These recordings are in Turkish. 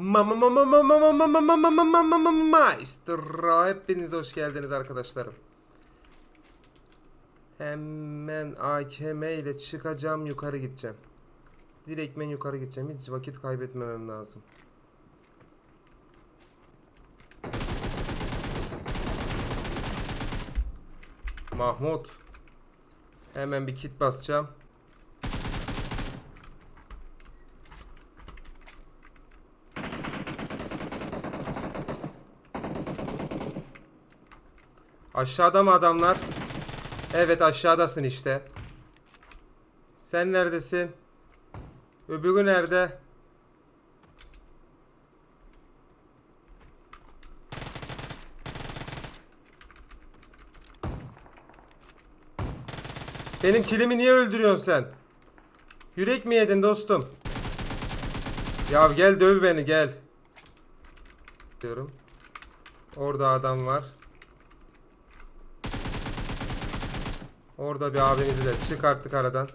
Mama mama mama mama mama mama mama mama maestro hepiniz hoş geldiniz arkadaşlarım. Hemen AKM ile çıkacağım yukarı gideceğim. Direktmen yukarı gideceğim. Hiç vakit kaybetmemem lazım. Mahmut. Hemen bir kit basacağım. Aşağıda mı adamlar? Evet aşağıdasın işte. Sen neredesin? Öbürü nerede? Benim kilimi niye öldürüyorsun sen? Yürek mi yedin dostum? Ya gel döv beni gel. Diyorum. Orada adam var. Orada bir abimizi de çıkarttık aradan.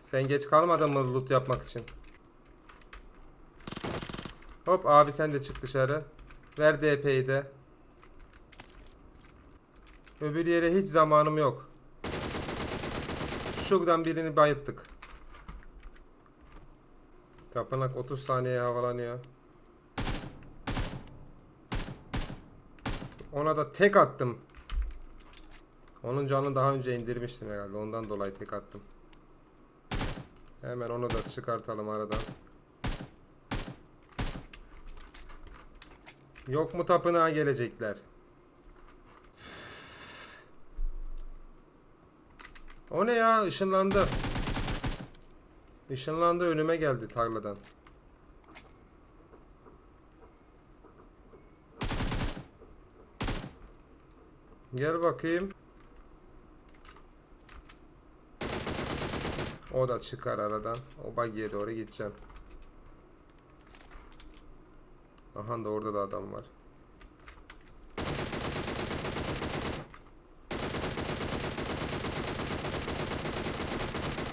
Sen geç kalmadın mı loot yapmak için? Hop abi sen de çık dışarı. Ver DP'yi de. Öbür yere hiç zamanım yok. Şuradan birini bayıttık. Tapınak 30 saniye havalanıyor. Ona da tek attım. Onun canını daha önce indirmiştim herhalde. Ondan dolayı tek attım. Hemen onu da çıkartalım aradan. Yok mu tapınağa gelecekler? O ne ya? Işınlandı. Işınlandı önüme geldi tarladan. Gel bakayım. O da çıkar aradan. O buggy'e doğru gideceğim. Aha da orada da adam var.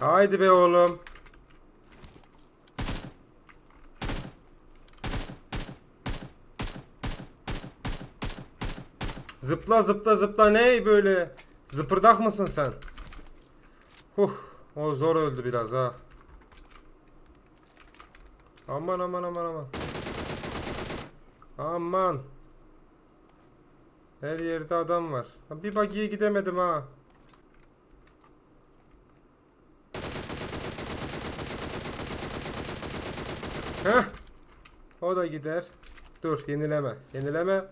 Haydi be oğlum. Zıpla zıpla zıpla ne böyle? Zıpırdak mısın sen? Huh, o zor öldü biraz ha. Aman aman aman aman. Aman. Her yerde adam var. Bir bagiye gidemedim ha. Heh. O da gider. Dur yenileme. Yenileme.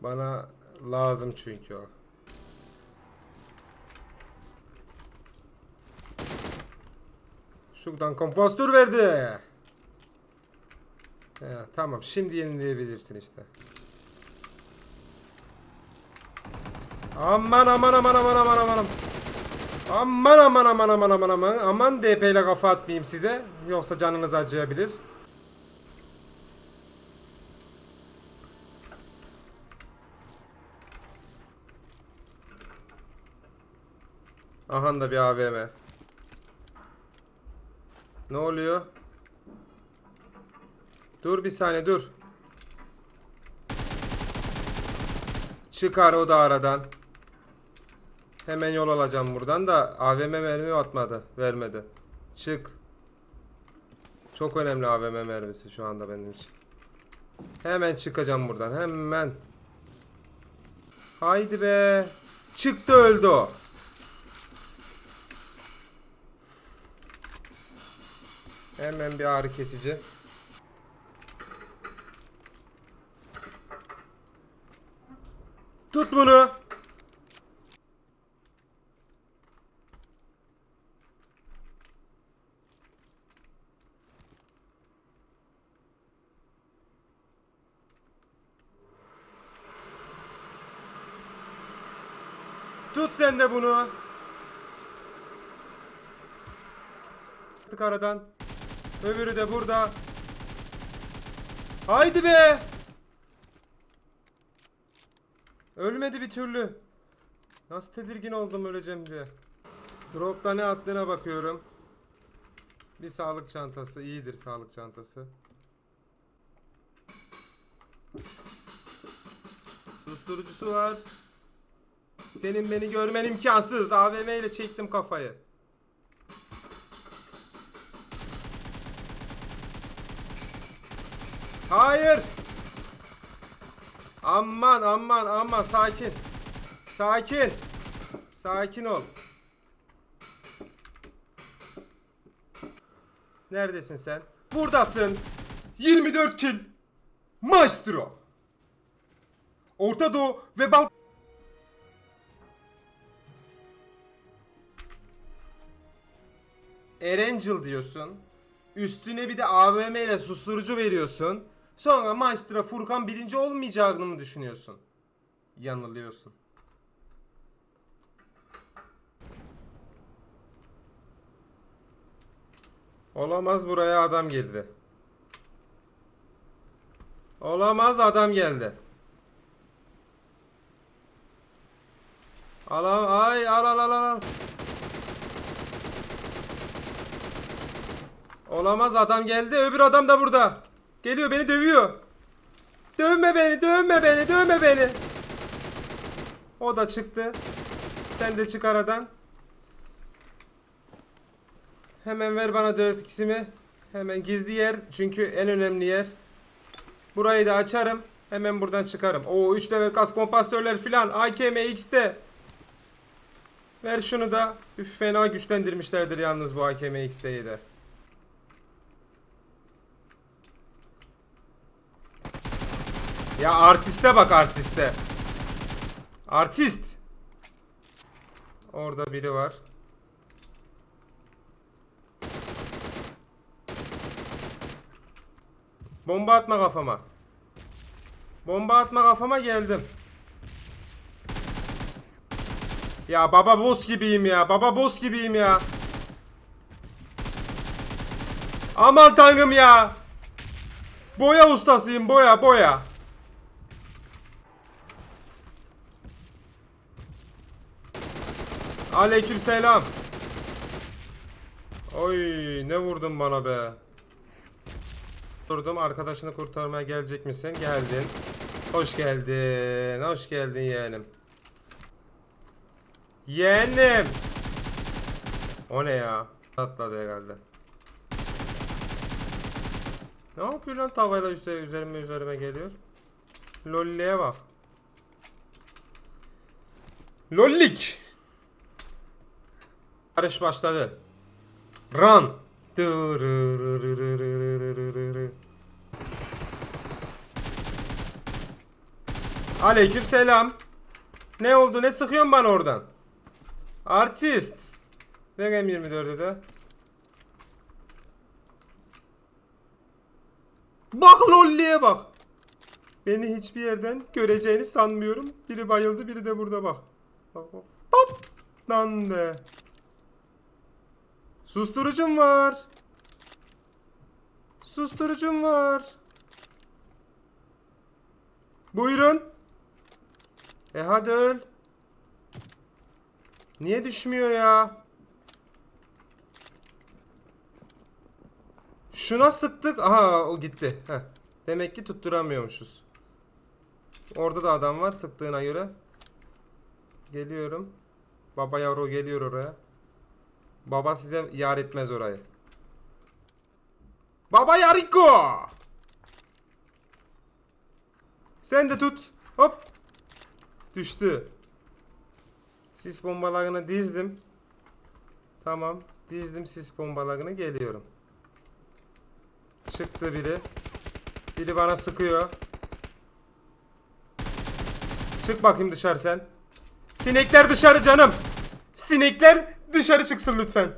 Bana lazım çünkü o. Şuradan kompostör verdi. He, tamam şimdi yenileyebilirsin işte. Aman aman aman aman aman aman. Aman aman aman aman aman aman aman DP ile kafa atmayayım size yoksa canınız acıyabilir. Aha da bir AVM. Ne oluyor? Dur bir saniye dur. Çıkar o da aradan. Hemen yol alacağım buradan da AVM mermi atmadı. Vermedi. Çık. Çok önemli AVM mermisi şu anda benim için. Hemen çıkacağım buradan. Hemen. Haydi be. Çıktı öldü o. Hemen bir ağrı kesici. Tut bunu. Tut sen de bunu. Tık aradan. Öbürü de burada. Haydi be. Ölmedi bir türlü. Nasıl tedirgin oldum öleceğim diye. Dropta ne attığına bakıyorum. Bir sağlık çantası. iyidir sağlık çantası. Susturucusu var. Senin beni görmen imkansız. AVM ile çektim kafayı. Hayır. Aman aman aman sakin. Sakin. Sakin ol. Neredesin sen? Buradasın. 24 kill. Maestro. Orta Doğu ve Balkan Erangel diyorsun. Üstüne bir de AVM ile susturucu veriyorsun. Sonra Maestro Furkan birinci olmayacağını mı düşünüyorsun? Yanılıyorsun. Olamaz buraya adam girdi. Olamaz adam geldi. Al ay al al al al. Olamaz adam geldi öbür adam da burada. Geliyor beni dövüyor. Dövme beni dövme beni dövme beni. O da çıktı. Sen de çık aradan. Hemen ver bana 4x'imi. Hemen gizli yer. Çünkü en önemli yer. Burayı da açarım. Hemen buradan çıkarım. Oo 3 level kas kompastörler filan. AKM X'te. Ver şunu da. Üf fena güçlendirmişlerdir yalnız bu AKM X'teyi de. Ya artiste bak artiste. Artist. Orada biri var. Bomba atma kafama. Bomba atma kafama geldim. Ya baba boss gibiyim ya. Baba boss gibiyim ya. Aman tanrım ya. Boya ustasıyım boya boya. Aleyküm selam. Oy ne vurdun bana be. Durdum arkadaşını kurtarmaya gelecek misin? Geldin. Hoş geldin. Hoş geldin yeğenim. Yeğenim. O ne ya? Atladı herhalde. Ne yapıyor lan tavayla üstte üzerime üzerime geliyor. Lolli'ye bak. Lollik. Yarış başladı. Run. Aleyküm selam. Ne oldu? Ne sıkıyorsun bana oradan? Artist. Ver M24'ü de. Bak lolliye bak. Beni hiçbir yerden göreceğini sanmıyorum. Biri bayıldı, biri de burada bak. Bak bak. Hop. Lan be. Susturucum var. Susturucum var. Buyurun. E hadi öl. Niye düşmüyor ya? Şuna sıktık. Aha o gitti. Heh. Demek ki tutturamıyormuşuz. Orada da adam var sıktığına göre. Geliyorum. Baba yavru geliyor oraya. Baba size yar etmez orayı. Baba yariko. Sen de tut. Hop. Düştü. Sis bombalarını dizdim. Tamam. Dizdim sis bombalarını geliyorum. Çıktı biri. Biri bana sıkıyor. Çık bakayım dışarı sen. Sinekler dışarı canım. Sinekler dışarı çıksın lütfen.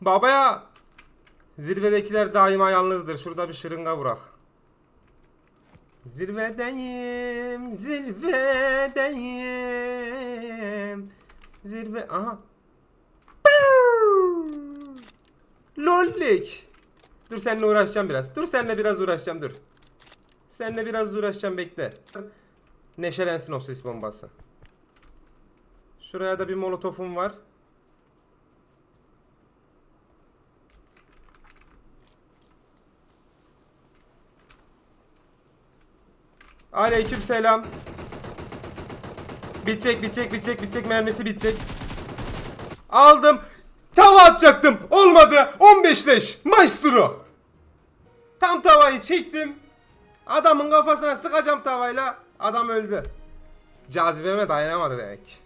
Babaya. Zirvedekiler daima yalnızdır. Şurada bir şırınga bırak. Zirvedeyim, zirvedeyim. Zirve, aha. Lollik. Dur seninle uğraşacağım biraz. Dur seninle biraz uğraşacağım dur. Seninle biraz uğraşacağım bekle. Neşelensin o sis bombası. Şuraya da bir molotofum var. Aleyküm selam. Bitecek bitecek bitecek bitecek mermisi bitecek. Aldım. Tava atacaktım. Olmadı. 15 leş. Maestro. Tam tavayı çektim. Adamın kafasına sıkacağım tavayla. Adam öldü. Cazibeme dayanamadı demek.